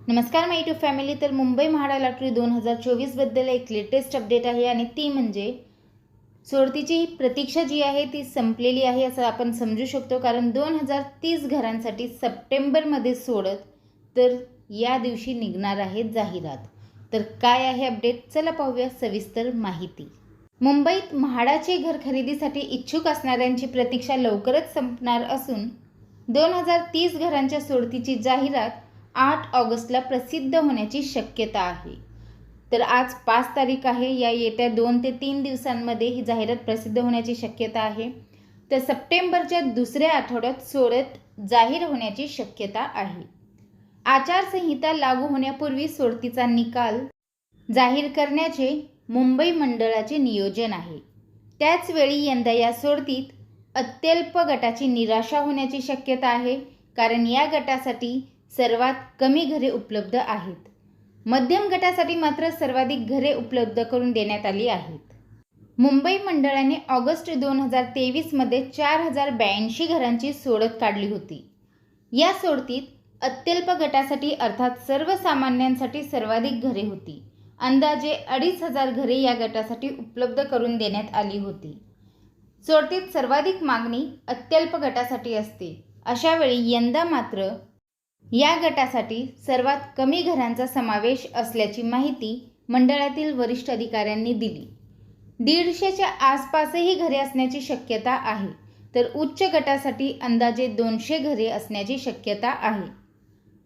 नमस्कार माय to family तर Mumbai MHADA lottery दोन हजार चोवीसबद्दल एक लेटेस्ट अपडेट आहे आणि ती म्हणजे सोडतीची प्रतीक्षा जी आहे ती संपलेली आहे असं आपण समजू शकतो. कारण दोन हजार तीस घरांसाठी सप्टेंबरमध्ये सोडत तर या दिवशी निघणार आहे जाहिरात. तर काय आहे अपडेट चला पाहूया सविस्तर माहिती. मुंबईत म्हाडाचे घर खरेदीसाठी इच्छुक असणाऱ्यांची प्रतीक्षा लवकरच संपणार असून दोन हजार तीस घरांच्या सोडतीची जाहिरात आठ ऑगस्टला प्रसिद्ध होण्याची शक्यता आहे. तर आज पाच तारीख आहे. या येत्या दोन ते तीन दिवसांमध्ये ही जाहिरात प्रसिद्ध होण्याची शक्यता आहे. तर सप्टेंबरच्या दुसऱ्या आठवड्यात सोडत जाहीर होण्याची शक्यता आहे. आचारसंहिता लागू होण्यापूर्वी सोडतीचा निकाल जाहीर करण्याचे मुंबई मंडळाचे नियोजन आहे. त्याचवेळी यंदा या सोडतीत अत्यल्प गटाची निराशा होण्याची शक्यता आहे. कारण या गटासाठी सर्वात कमी घरे उपलब्ध आहेत. मध्यम गटासाठी मात्र सर्वाधिक घरे उपलब्ध करून देण्यात आली आहेत. मुंबई मंडळाने ऑगस्ट दोन हजार तेवीसमध्ये चार हजार ब्याऐंशी घरांची सोडत काढली होती. या सोडतीत अत्यल्प गटासाठी अर्थात सर्वसामान्यांसाठी सर्वाधिक घरे होती. अंदाजे अडीच हजार घरे या गटासाठी उपलब्ध करून देण्यात आली होती. सोडतीत सर्वाधिक मागणी अत्यल्प गटासाठी असते. अशावेळी यंदा मात्र या गटासाठी सर्वात कमी घरांचा समावेश असल्याची माहिती मंडळातील वरिष्ठ अधिकाऱ्यांनी दिली. दीडशेच्या आसपासही घरे असण्याची शक्यता आहे तर उच्च गटासाठी अंदाजे दोनशे घरे असण्याची शक्यता आहे.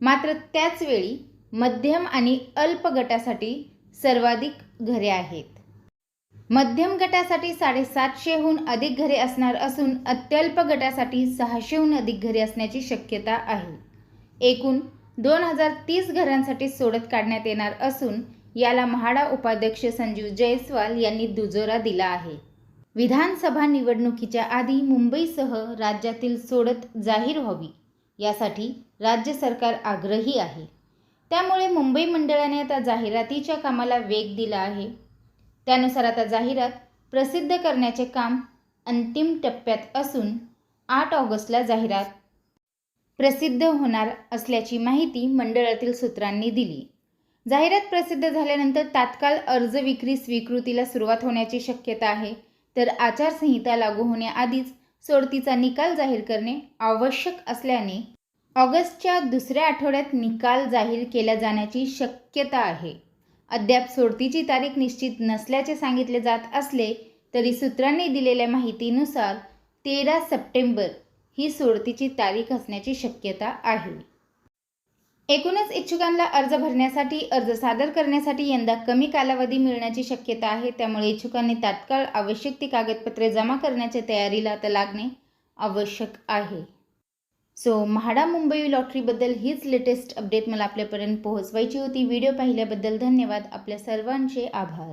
मात्र त्याचवेळी मध्यम आणि अल्प गटासाठी सर्वाधिक घरे आहेत. मध्यम गटासाठी साडेसातशेहून अधिक घरे असणार असून अत्यल्प गटासाठी सहाशेहून अधिक घरे असण्याची शक्यता आहे. एकूण दोन हजार तीस घरांसाठी सोडत काढण्यात येणार असून याला म्हाडा उपाध्यक्ष संजीव जयस्वाल यांनी दुजोरा दिला आहे. विधानसभा निवडणुकीच्या आधी मुंबईसह राज्यातील सोडत जाहीर व्हावी यासाठी राज्य सरकार आग्रही आहे. त्यामुळे मुंबई मंडळाने आता जाहिरातीच्या कामाला वेग दिला आहे. त्यानुसार आता जाहिरात प्रसिद्ध करण्याचे काम अंतिम टप्प्यात असून आठ ऑगस्टला जाहिरात प्रसिद्ध होणार असल्याची माहिती मंडळातील सूत्रांनी दिली. जाहिरात प्रसिद्ध झाल्यानंतर तात्काळ अर्ज विक्री स्वीकृतीला सुरुवात होण्याची शक्यता आहे. तर आचारसंहिता लागू होण्याआधीच सोडतीचा निकाल जाहीर करणे आवश्यक असल्याने ऑगस्टच्या दुसऱ्या आठवड्यात निकाल जाहीर केला जाण्याची शक्यता आहे. अद्याप सोडतीची तारीख निश्चित नसल्याचे सांगितले जात असले तरी सूत्रांनी दिलेल्या माहितीनुसार तेरा सप्टेंबर ही सोडतीची तारीख असण्याची शक्यता आहे. एकूणच इच्छुकांना अर्ज भरण्यासाठी अर्ज सादर करण्यासाठी यंदा कमी कालावधी मिळण्याची शक्यता आहे. त्यामुळे इच्छुकांनी तात्काळ आवश्यक ती कागदपत्रे जमा करण्याच्या तयारीला आता लागणे आवश्यक आहे. सो म्हाडा मुंबई लॉटरीबद्दल हीच लेटेस्ट अपडेट मला आपल्यापर्यंत पोहोचवायची होती. व्हिडिओ पाहिल्याबद्दल धन्यवाद. आपल्या सर्वांचे आभार.